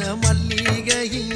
மல்லிகையின்